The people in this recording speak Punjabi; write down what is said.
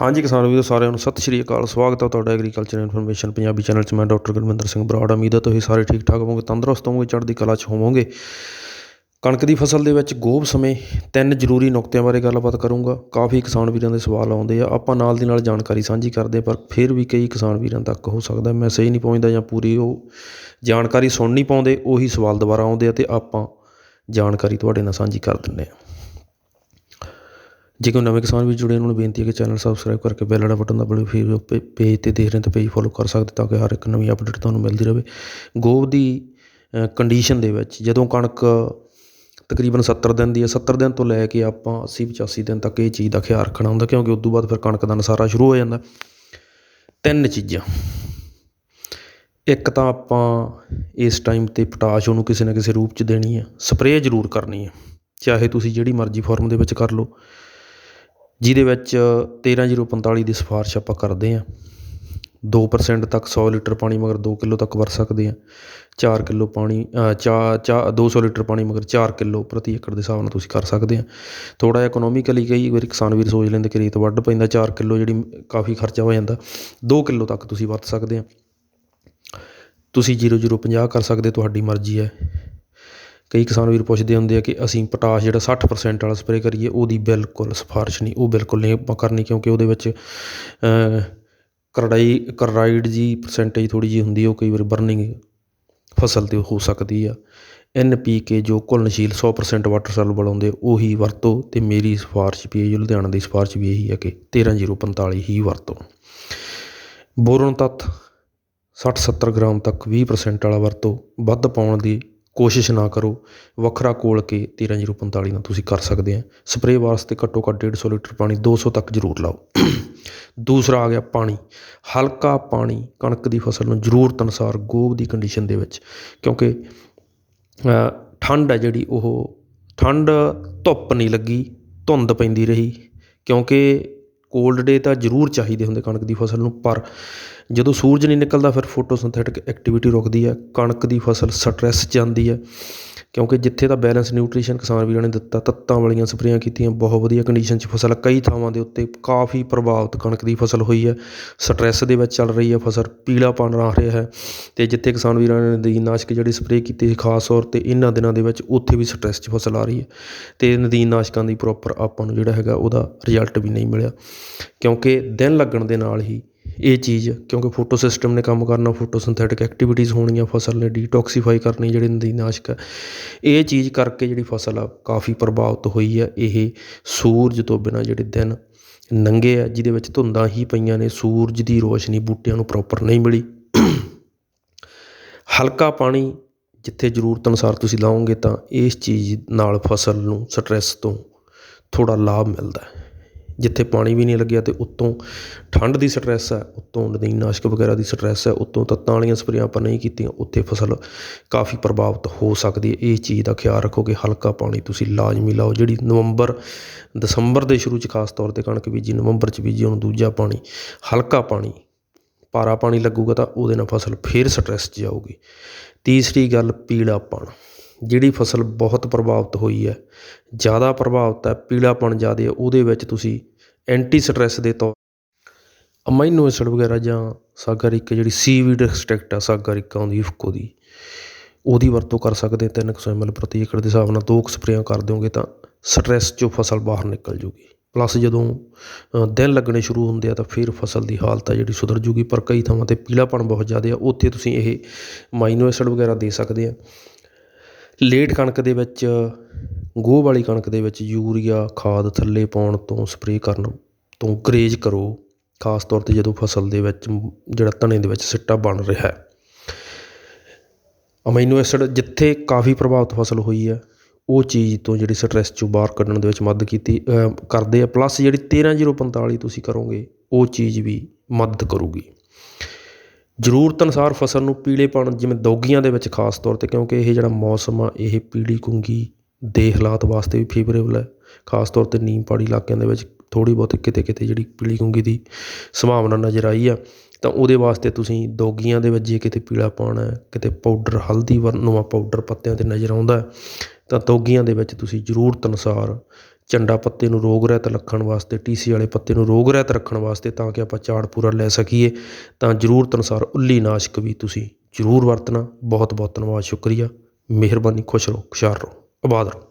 ਹਾਂਜੀ, ਕਿਸਾਨ ਵੀਰੋ, ਸਾਰਿਆਂ ਨੂੰ ਸਤਿ ਸ਼੍ਰੀ ਅਕਾਲ। ਸਵਾਗਤ ਹੈ ਤੁਹਾਡਾ ਐਗਰੀਕਲਚਰ ਇਨਫੋਰਮੇਸ਼ਨ ਪੰਜਾਬੀ ਚੈਨਲ 'ਚ। ਮੈਂ ਡਾਕਟਰ ਗੁਰਮਿੰਦਰ ਸਿੰਘ ਬਰਾੜ। ਉਮੀਦ ਹੈ ਤੁਸੀਂ ਸਾਰੇ ਠੀਕ ਠਾਕ ਹੋਵੋਗੇ, ਤੰਦਰੁਸਤ ਹੋਵੋਗੇ, ਚੜ੍ਹਦੀ ਕਲਾ 'ਚ ਹੋਵੋਗੇ। ਕਣਕ ਦੀ ਫਸਲ ਦੇ ਵਿੱਚ ਗੋਭ ਸਮੇਂ ਤਿੰਨ ਜ਼ਰੂਰੀ ਨੁਕਤਿਆਂ ਬਾਰੇ ਗੱਲਬਾਤ ਕਰੂੰਗਾ। ਕਾਫੀ ਕਿਸਾਨ ਵੀਰਾਂ ਦੇ ਸਵਾਲ ਆਉਂਦੇ ਆ। ਆਪਾਂ ਨਾਲ ਦੀ ਨਾਲ ਜਾਣਕਾਰੀ ਸਾਂਝੀ ਕਰਦੇ ਪਰ ਫਿਰ ਵੀ ਕਈ ਕਿਸਾਨ ਵੀਰਾਂ ਤੱਕ ਹੋ ਸਕਦਾ। ਮੈਸੇਜ ਨਹੀਂ ਪਹੁੰਚਦਾ ਜਾਂ ਪੂਰੀ ਉਹ ਜਾਣਕਾਰੀ ਸੁਣ ਨਹੀਂ ਪਾਉਂਦੇ, ਉਹੀ ਸਵਾਲ ਦੁਬਾਰਾ ਆਉਂਦੇ ਆ ਤੇ ਆਪਾਂ ਜਾਣਕਾਰੀ ਤੁਹਾਡੇ ਨਾਲ ਸਾਂਝੀ ਕਰ ਦਿੰਦੇ ਹਾਂ ਜੇ ਕੋਈ ਨਵੇਂ ਕਿਸਾਨ ਵੀ ਜੁੜੇ ਉਹਨਾਂ ਨੂੰ ਬੇਨਤੀ ਹੈ ਕਿ ਚੈਨਲ ਸਬਸਕ੍ਰਾਈਬ ਕਰਕੇ ਬੈਲ ਵਾਲਾ ਬਟਨ ਦਬਾਓ ਫਿਰ ਪੇਜ ਤੇ ਦੇਖ ਰਹੇ ਤਾਂ ਪੇਜ ਫੋਲੋ ਕਰ ਸਕਦੇ ਤਾਂ ਕਿ ਹਰ ਇੱਕ ਨਵੀਂ ਅਪਡੇਟ ਤੁਹਾਨੂੰ ਮਿਲਦੀ ਰਹੇ। ਗੋਭ ਦੀ ਕੰਡੀਸ਼ਨ ਦੇ ਵਿੱਚ ਜਦੋਂ ਕਣਕ ਤਕਰੀਬਨ 70 ਦਿਨ ਦੀ ਹੈ 70 ਦਿਨ ਤੋਂ ਲੈ ਕੇ ਆਪਾਂ 80 85 ਦਿਨ ਤੱਕ ਇਹ ਚੀਜ਼ ਦਾ ਖਿਆਲ ਰੱਖਣਾ ਹੁੰਦਾ, ਕਿਉਂਕਿ ਉਸ ਤੋਂ ਬਾਅਦ ਫਿਰ ਕਣਕ ਦਾ ਨਸਾਰਾ ਸ਼ੁਰੂ ਹੋ ਜਾਂਦਾ। ਤਿੰਨ ਚੀਜ਼ਾਂ। ਇੱਕ ਤਾਂ ਆਪਾਂ ਇਸ ਟਾਈਮ ਤੇ ਪੋਟਾਸ਼ ਉਹਨੂੰ ਕਿਸੇ ਨਾ ਕਿਸੇ ਰੂਪ ਚ ਦੇਣੀ ਹੈ ਸਪਰੇਅ ਜ਼ਰੂਰ ਕਰਨੀ ਹੈ। ਚਾਹੇ ਤੁਸੀਂ ਜਿਹੜੀ ਮਰਜ਼ੀ ਫਾਰਮ ਦੇ ਵਿੱਚ ਕਰ ਲਓ। ਜਿਹਦੇ ਵਿੱਚ 13045 ਦੀ ਸਿਫਾਰਿਸ਼ ਆਪਾਂ ਕਰਦੇ ਹਾਂ। ਦੋ ਪਰਸੈਂਟ ਤੱਕ ਸੌ ਲੀਟਰ ਪਾਣੀ ਮਗਰ ਦੋ ਕਿਲੋ ਤੱਕ ਵਰਤ ਸਕਦੇ ਹਾਂ। ਚਾਰ ਕਿਲੋ ਪਾਣੀ ਚਾ ਚਾ ਦੋ ਸੌ ਲੀਟਰ ਪਾਣੀ ਮਗਰ ਚਾਰ ਕਿਲੋ ਪ੍ਰਤੀ ਏਕੜ ਦੇ ਹਿਸਾਬ ਨਾਲ ਤੁਸੀਂ ਕਰ ਸਕਦੇ ਹਾਂ। ਥੋੜ੍ਹਾ ਜਿਹਾ ਇਕਨੋਮਿਕਲੀ ਕਈ ਵਾਰੀ ਕਿਸਾਨ ਵੀਰ ਸੋਚ ਲੈਂਦੇ ਕਿ ਰੇਤ ਵੱਢ ਪੈਂਦਾ, ਚਾਰ ਕਿਲੋ ਜਿਹੜੀ ਕਾਫੀ ਖਰਚਾ ਹੋ ਜਾਂਦਾ, ਦੋ ਕਿਲੋ ਤੱਕ ਤੁਸੀਂ ਵਰਤ ਸਕਦੇ ਹਾਂ। ਤੁਸੀਂ 0050 ਕਰ ਸਕਦੇ, ਤੁਹਾਡੀ ਮਰਜ਼ੀ ਹੈ। ਕਈ ਕਿਸਾਨ ਵੀਰ ਪੁੱਛਦੇ ਹੁੰਦੇ ਆ ਕਿ ਅਸੀਂ ਪੋਟਾਸ਼ ਜਿਹੜਾ 60% ਵਾਲਾ ਸਪਰੇਅ ਕਰੀਏ, ਉਹਦੀ ਬਿਲਕੁਲ ਸਿਫਾਰਿਸ਼ ਨਹੀਂ, ਉਹ ਬਿਲਕੁਲ ਨਹੀਂ ਆਪਾਂ ਕਰਨੀ ਕਿਉਂਕਿ ਉਹਦੇ ਵਿੱਚ ਕਰੜਾਈ ਕਰਰਾਈਡ ਜੀ ਪਰਸੈਂਟੇਜ ਥੋੜ੍ਹੀ ਜਿਹੀ ਹੁੰਦੀ ਉਹ ਕਈ ਵਾਰ ਬਰਨਿੰਗ ਫਸਲ ਤੇ ਹੋ ਸਕਦੀ ਆ। ਐਨ ਪੀ ਕੇ ਜੋ ਘੁਲਣਸ਼ੀਲ 100% ਵਾਟਰ ਸੋਲੂਬਲ ਹੁੰਦੇ ਉਹੀ ਵਰਤੋ ਤੇ ਮੇਰੀ ਸਿਫਾਰਿਸ਼ ਵੀ ਇਹ, ਲੁਧਿਆਣਾ ਦੀ ਸਿਫਾਰਿਸ਼ ਵੀ ਇਹੀ ਹੈ ਕਿ 13045 ਹੀ ਵਰਤੋ। ਬੋਰਨ ਤੱਤ 60 70 ਗ੍ਰਾਮ ਤੱਕ 20% ਵਾਲਾ ਵਰਤੋ, ਵੱਧ ਪਾਉਣ ਦੀ ਕੋਸ਼ਿਸ਼ ਨਾ ਕਰੋ। ਵੱਖਰਾ ਕੋਲ ਕੇ 13045 ਨਾਲ ਤੁਸੀਂ ਕਰ ਸਕਦੇ ਆ। ਸਪਰੇਅ ਵਾਸਤੇ ਘੱਟੋ ਘੱਟ ਡੇਢ ਸੌ ਲੀਟਰ ਪਾਣੀ ਦੋ ਸੌ ਤੱਕ ਜ਼ਰੂਰ ਲਾਓ। ਦੂਸਰਾ ਆ ਗਿਆ ਪਾਣੀ। ਹਲਕਾ ਪਾਣੀ ਕਣਕ ਦੀ ਫਸਲ ਨੂੰ ਜ਼ਰੂਰਤ ਅਨੁਸਾਰ ਗੋਭ ਦੀ ਕੰਡੀਸ਼ਨ ਦੇ ਵਿੱਚ। ਕਿਉਂਕਿ ਠੰਡ ਹੈ ਜਿਹੜੀ ਉਹ, ਠੰਡ ਧੁੱਪ ਨਹੀਂ ਲੱਗੀ, ਧੁੰਦ ਪੈਂਦੀ ਰਹੀ। ਕਿਉਂਕਿ ਕੋਲਡ ਡੇ ਤਾਂ ਜ਼ਰੂਰ ਚਾਹੀਦੇ ਹੁੰਦੇ ਕਣਕ ਦੀ ਫਸਲ ਨੂੰ, ਪਰ ਜਦੋਂ ਸੂਰਜ ਨਹੀਂ ਨਿਕਲਦਾ ਫਿਰ ਫੋਟੋਸਿੰਥੈਟਿਕ ਐਕਟੀਵਿਟੀ ਰੁਕਦੀ ਹੈ, ਕਣਕ ਦੀ ਫਸਲ ਸਟ੍ਰੈਸ ਜਾਂਦੀ ਹੈ। ਕਿਉਂਕਿ ਜਿੱਥੇ ਤਾਂ ਬੈਲੈਂਸ ਨਿਊਟਰੀਸ਼ਨ ਕਿਸਾਨ ਵੀਰਾਂ ਨੇ ਦਿੱਤਾ, ਤੱਤਾਂ ਵਾਲੀਆਂ ਸਪਰੇਆਂ ਕੀਤੀਆਂ, ਬਹੁਤ ਵਧੀਆ ਕੰਡੀਸ਼ਨ 'ਚ ਫਸਲ ਕਈ ਥਾਵਾਂ ਦੇ ਉੱਤੇ ਕਾਫੀ ਪ੍ਰਭਾਵਿਤ ਕਣਕ ਦੀ ਫਸਲ ਹੋਈ ਹੈ। ਸਟ੍ਰੈਸ ਦੇ ਵਿੱਚ ਚੱਲ ਰਹੀ ਹੈ ਫਸਲ, ਪੀਲਾਪਣ ਆ ਰਿਹਾ ਹੈ ਅਤੇ ਜਿੱਥੇ ਕਿਸਾਨ ਵੀਰਾਂ ਨੇ ਨਦੀਨਨਾਸ਼ਕ ਜਿਹੜੀ ਸਪਰੇਅ ਕੀਤੀ ਸੀ ਖਾਸ ਤੌਰ ਤੇ ਇਹਨਾਂ ਦਿਨਾਂ ਦੇ ਵਿੱਚ ਉੱਥੇ ਵੀ ਸਟ੍ਰੈਸ 'ਚ ਫਸਲ ਆ ਰਹੀ ਹੈ। ਤੇ ਨਦੀਨਨਾਸ਼ਕਾਂ ਦੀ ਪ੍ਰੋਪਰ ਆਪਾਂ ਨੂੰ ਜਿਹੜਾ ਹੈਗਾ ਉਹਦਾ ਰਿਜ਼ਲਟ ਵੀ ਨਹੀਂ ਮਿਲਿਆ। ਕਿਉਂਕਿ ਦਿਨ ਲੱਗਣ ਦੇ ਨਾਲ ਹੀ ਇਹ ਚੀਜ਼, ਕਿਉਂਕਿ ਫੋਟੋ ਸਿਸਟਮ ਨੇ ਕੰਮ ਕਰਨਾ ਫੋਟੋ ਸਿੰਥੈਟਿਕ ਐਕਟੀਵਿਟੀਜ਼ ਹੋਣੀਆਂ ਫਸਲ ਨੇ ਡੀਟੌਕਸੀਫਾਈ ਕਰਨੀ ਜਿਹੜੀ ਨਦੀਨਾਸ਼ਕ ਇਹ ਚੀਜ਼ ਕਰਕੇ ਜਿਹੜੀ ਫਸਲ ਆ, ਕਾਫੀ ਪ੍ਰਭਾਵਿਤ ਹੋਈ ਹੈ। ਇਹ ਸੂਰਜ ਤੋਂ ਬਿਨਾਂ ਜਿਹੜੇ ਦਿਨ ਨੰਗੇ ਆ, ਜਿਹਦੇ ਵਿੱਚ ਧੁੰਦਾਂ ਹੀ ਪਈਆਂ ਨੇ, ਸੂਰਜ ਦੀ ਰੋਸ਼ਨੀ ਬੂਟਿਆਂ ਨੂੰ ਪ੍ਰੋਪਰ ਨਹੀਂ ਮਿਲੀ। ਹਲਕਾ ਪਾਣੀ ਜਿੱਥੇ ਜ਼ਰੂਰਤ ਅਨੁਸਾਰ ਤੁਸੀਂ ਲਾਓਗੇ ਤਾਂ ਇਸ ਚੀਜ਼ ਨਾਲ ਫਸਲ ਨੂੰ ਸਟ੍ਰੈਸ ਤੋਂ ਥੋੜਾ ਲਾਭ ਮਿਲਦਾ ਹੈ। ਜਿੱਥੇ ਪਾਣੀ ਵੀ ਨਹੀਂ ਲੱਗਿਆ ਅਤੇ ਉੱਤੋਂ ਠੰਡ ਦੀ ਸਟਰੈੱਸ ਹੈ, ਉੱਤੋਂ ਨਦੀਨਨਾਸ਼ਕ ਵਗੈਰਾ ਦੀ ਸਟਰੈੱਸ ਹੈ, ਉੱਤੋਂ ਤੱਤਾਂ ਵਾਲੀਆਂ ਸਪਰੇਆਂ ਆਪਾਂ ਨਹੀਂ ਕੀਤੀਆਂ, ਉੱਥੇ ਫਸਲ ਕਾਫੀ ਪ੍ਰਭਾਵਿਤ ਹੋ ਸਕਦੀ ਹੈ। ਇਹ ਚੀਜ਼ ਦਾ ਖਿਆਲ ਰੱਖੋ ਕਿ ਹਲਕਾ ਪਾਣੀ ਤੁਸੀਂ ਲਾਜ਼ਮੀ ਲਾਓ, ਜਿਹੜੀ ਨਵੰਬਰ, ਦਸੰਬਰ ਦੇ ਸ਼ੁਰੂ 'ਚ ਖਾਸ ਤੌਰ ਤੇ ਕਣਕ ਬੀਜੀ, ਨਵੰਬਰ 'ਚ ਬੀਜੀ, ਉਹਨੂੰ ਦੂਜਾ ਪਾਣੀ, ਹਲਕਾ ਪਾਣੀ ਪਾਰਾ ਪਾਣੀ ਲੱਗੂਗਾ ਤਾਂ ਉਹਦੇ ਨਾਲ ਫਸਲ ਫੇਰ ਸਟ੍ਰੈਸ 'ਚ ਜਾਊਗੀ। ਤੀਸਰੀ ਗੱਲ, ਪੀਲਾਪਣ, ਜਿਹੜੀ ਫਸਲ ਬਹੁਤ ਪ੍ਰਭਾਵਿਤ ਹੋਈ ਹੈ, ਜ਼ਿਆਦਾ ਪ੍ਰਭਾਵਿਤ ਹੈ, ਪੀਲਾਪਣ ਜ਼ਿਆਦਾ ਉਹਦੇ ਵਿੱਚ ਤੁਸੀਂ ਐਂਟੀ ਸਟ੍ਰੈਸ ਦੇ ਤੌਰ ਅਮਾਈਨੋ ਐਸਿਡ ਵਗੈਰਾ ਜਾਂ ਸਾਗਰਿਕ ਜਿਹੜੀ ਸੀਵੀਡ ਐਕਸਟ੍ਰੈਕਟ ਆ ਸਾਗਰਿਕ ਆਉਂਦੀ ਇਫਕੋ ਦੀ, ਉਹਦੀ ਵਰਤੋਂ ਕਰ ਸਕਦੇ ਤਿੰਨ ਕੁ ਸੌ ਐਮ ਐਲ ਪ੍ਰਤੀ ਏਕੜ ਦੇ ਹਿਸਾਬ ਨਾਲ, ਦੋ ਕੁ ਸਪਰੇਆਂ ਕਰ ਦਿਓਗੇ ਤਾਂ ਸਟ੍ਰੈਸ 'ਚੋਂ ਫਸਲ ਬਾਹਰ ਨਿਕਲ ਜੂਗੀ। ਪਲੱਸ ਜਦੋਂ ਦਿਨ ਲੱਗਣੇ ਸ਼ੁਰੂ ਹੁੰਦੇ ਆ ਤਾਂ ਫਿਰ ਫਸਲ ਦੀ ਹਾਲਤ ਆ ਜਿਹੜੀ ਸੁਧਰ ਜੂਗੀ, ਪਰ ਕਈ ਥਾਵਾਂ 'ਤੇ ਪੀਲਾਪਣ ਬਹੁਤ ਜ਼ਿਆਦਾ ਆ, ਉੱਥੇ ਤੁਸੀਂ ਇਹ ਮਾਈਨੋ ਐਸਿਡ ਵਗੈਰਾ ਦੇ ਸਕਦੇ ਆ। ਲੇਟ ਕਣਕ ਦੇ ਵਿੱਚ ਗੋਹ ਵਾਲੀ ਕਣਕ ਦੇ ਵਿੱਚ ਯੂਰੀਆ, ਖਾਦ ਥੱਲੇ ਪਾਉਣ ਤੋਂ ਸਪਰੇਅ ਕਰਨ ਤੋਂ ਗਰੇਜ ਕਰੋ, ਖਾਸ ਤੌਰ ਤੇ ਜਦੋਂ ਫਸਲ ਦੇ ਵਿੱਚ ਜਿਹੜਾ ਤਣੇ ਦੇ ਵਿੱਚ ਸਿੱਟਾ ਬਣ ਰਿਹਾ ਹੈ। ਅਮੀਨੋ ਐਸਿਡ ਜਿੱਥੇ ਕਾਫੀ ਪ੍ਰਭਾਵਿਤ ਫਸਲ ਹੋਈ ਹੈ, ਉਹ ਚੀਜ਼ ਤੋਂ ਜਿਹੜੀ ਸਟ੍ਰੈਸ ਚੋਂ ਬਾਹਰ ਕੱਢਣ ਦੇ ਵਿੱਚ ਮਦਦ ਕੀਤੀ ਕਰਦੇ ਆ। ਪਲੱਸ ਜਿਹੜੀ 13045 ਤੁਸੀਂ ਕਰੋਗੇ, ਉਹ ਚੀਜ਼ ਵੀ ਮਦਦ ਕਰੂਗੀ। ਜ਼ਰੂਰਤ ਅਨੁਸਾਰ ਫਸਲ ਨੂੰ ਪੀਲੇਪਣ, ਜਿਵੇਂ ਦੌਗੀਆਂ ਦੇ ਵਿੱਚ ਖਾਸ ਤੌਰ ਤੇ, ਕਿਉਂਕਿ ਇਹ ਜਿਹੜਾ ਮੌਸਮ ਆ, ਇਹ ਪੀਲੀ ਕੁੰਗੀ ਦੇ ਹਾਲਾਤ ਵਾਸਤੇ ਵੀ ਫੇਵਰੇਬਲ ਹੈ। ਖਾਸ ਤੌਰ ਤੇ ਨੀਮ ਪਹਾੜੀ ਇਲਾਕਿਆਂ ਦੇ ਵਿੱਚ ਥੋੜ੍ਹੀ ਬਹੁਤ ਕਿਤੇ ਕਿਤੇ ਜਿਹੜੀ ਪੀਲੀ ਗੁੰਗੀ ਦੀ ਸੰਭਾਵਨਾ ਨਜ਼ਰ ਆਈ ਆ। ਤਾਂ ਉਹਦੇ ਵਾਸਤੇ ਤੁਸੀਂ ਦੋਗੀਆਂ ਦੇ ਵਿੱਚ ਜੇ ਕਿਤੇ ਪੀਲਾ ਪਾਉਣਾ ਕਿਤੇ ਪਾਊਡਰ ਹਲਦੀ ਵਰਨਵਾ ਪਾਊਡਰ ਪੱਤਿਆਂ ਤੇ ਨਜ਼ਰ ਆਉਂਦਾ ਤਾਂ ਦੋਗੀਆਂ ਦੇ ਵਿੱਚ ਤੁਸੀਂ ਜ਼ਰੂਰਤ ਅਨੁਸਾਰ ਚੰਡਾ ਪੱਤੇ ਨੂੰ ਰੋਗ ਰਹਿਤ ਰੱਖਣ ਵਾਸਤੇ ਟੀਸੀ ਵਾਲੇ ਪੱਤੇ ਨੂੰ ਰੋਗ ਰਹਿਤ ਰੱਖਣ ਵਾਸਤੇ ਤਾਂ ਕਿ ਆਪਾਂ ਝਾੜ ਪੂਰਾ ਲੈ ਸਕੀਏ, ਤਾਂ ਜ਼ਰੂਰਤ ਅਨੁਸਾਰ ਉੱਲੀ ਨਾਸ਼ਕ ਵੀ ਤੁਸੀਂ ਜ਼ਰੂਰ ਵਰਤਣਾ। ਬਹੁਤ ਬਹੁਤ ਧੰਨਵਾਦ, ਸ਼ੁਕਰੀਆ। ਮਿਹਰਬਾਨੀ, ਖੁਸ਼ ਰਹੋ ਖੁਸ਼ਹਾਲ ਰਹੋ। ਆਬਾਦ ਰਹੋ